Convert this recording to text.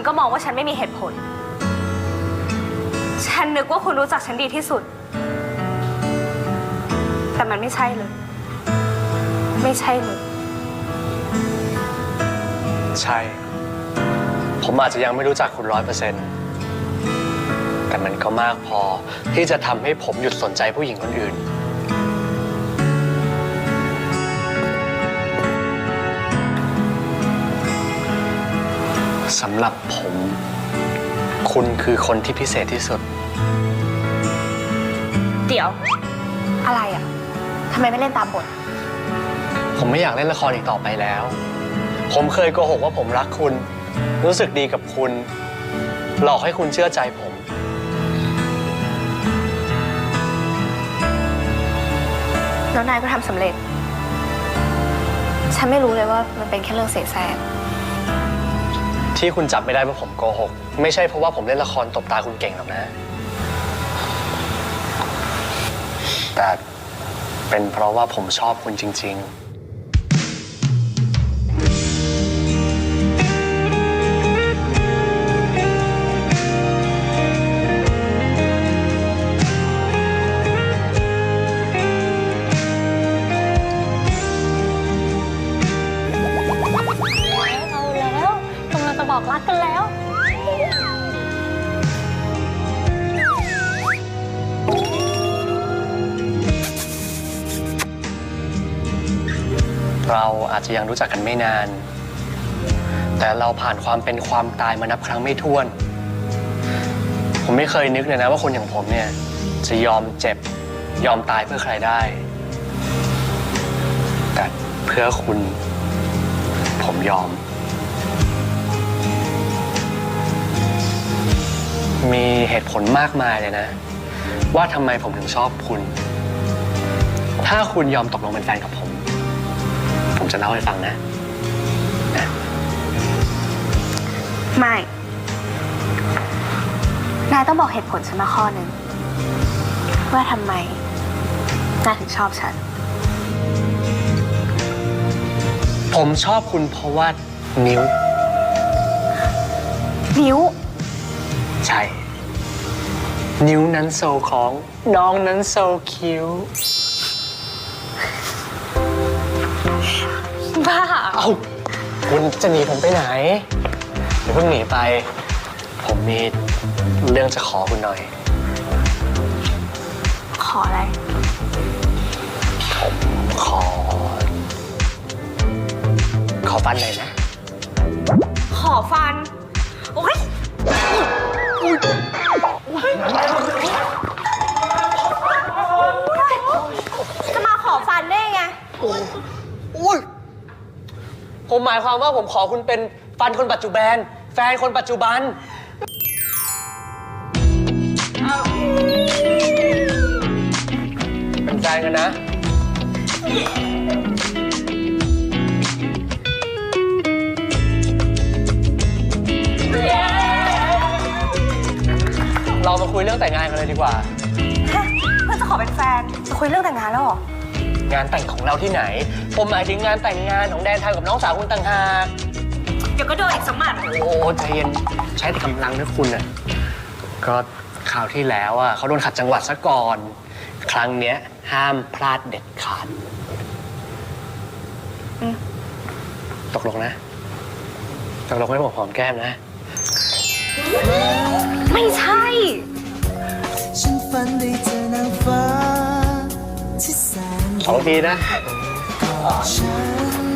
คุณก็มองว่าฉันไม่มีเหตุผล ฉันนึกว่าคุณรู้จักฉันดีที่สุด แต่มันไม่ใช่เลย ไม่ใช่เลย ใช่ ผมอาจจะยังไม่รู้จักคุณร้อยเปอร์เซ็นต์แต่มันก็มากพอที่จะทำให้ผมหยุดสนใจผู้หญิงคนอื่น สำหรับผม คุณคือคนที่พิเศษที่สุด เดี๋ยว อะไรอะทำไมไม่เล่นตามบท ผมไม่อยากเล่นละครอีกต่อไปแล้ว ผมเคยโกหกว่าผมรักคุณ รู้สึกดีกับคุณ หลอกให้คุณเชื่อใจผม แล้วนายก็ทำสำเร็จ ฉันไม่รู้เลยว่ามันเป็นแค่เรื่องเสแสร้ง ที่คุณจับไม่ได้เพราะผมโกหก ไม่ใช่เพราะว่าผมเล่นละครตบตาคุณเก่งหรอกนะ แต่เป็นเพราะว่าผมชอบคุณจริง ๆ กรักกันแล้ว เราอาจจะยังรู้จักกันไม่นาน แต่เราผ่านความเป็นความตายมานับครั้งไม่ถ้วน ผมไม่เคยนึกเลยนะว่าคนอย่างผมเนี่ย จะยอมเจ็บ ยอมตายเพื่อใครได้ แต่เพื่อคุณ ผมยอม มีเหตุผลมากมายเลยนะ ว่าทำไมผมถึงชอบคุณ ถ้าคุณยอมตกลงเป็นแฟนกับผม ผมจะเล่าให้ฟังนะนะไม่ นายต้องบอกเหตุผลฉันมาข้อหนึ่งว่าทำไม นายถึงชอบฉัน ผมชอบคุณเพราะว่านิ้ว นิ้ว ใช่ นิ้วนั้นโซของ น้องนั้นโซคิ้ว บ้า เอาคุณจะหนีผมไปไหนเดี๋ยวเพิ่งหนีไป ผมมีเรื่องจะขอคุณหน่อย ขออะไร ผมขอ ขอฟันหน่อยนะ ขอฟัน โอ๊ย จะมาขอฟันได้ไง อุ้ยผมหมายความว่าผมขอคุณเป็นฟันคนปัจจุบัน แฟนคนปัจจุบัน เป็นแฟนกันนะ เรามาคุยเรื่องแต่งงานกันเลยดีกว่า ฮะเพื่อนจะขอเป็นแฟน จะคุยเรื่องแต่งงานแล้วเหรอ งานแต่งของเราที่ไหน ผมหมายถึงงานแต่งงานของแดนไทยกับน้องสาวคุณต่างหาก เดี๋ยวก็โดนอีกสมัดโอ้ใจเย็นใช้แต่กำลังนะคุณน่ะ ก็คราวที่แล้วอะเขาโดนขัดจังหวัดซะก่อน ครั้งเนี้ยห้ามพลาดเด็ดขาดตกลงนะ ตกลงให้ผมหอมแก้มนะ ไม่ใช่ ฉันฝันได้เจอนางฟ้าที่แสนสองทีนะ ฉัน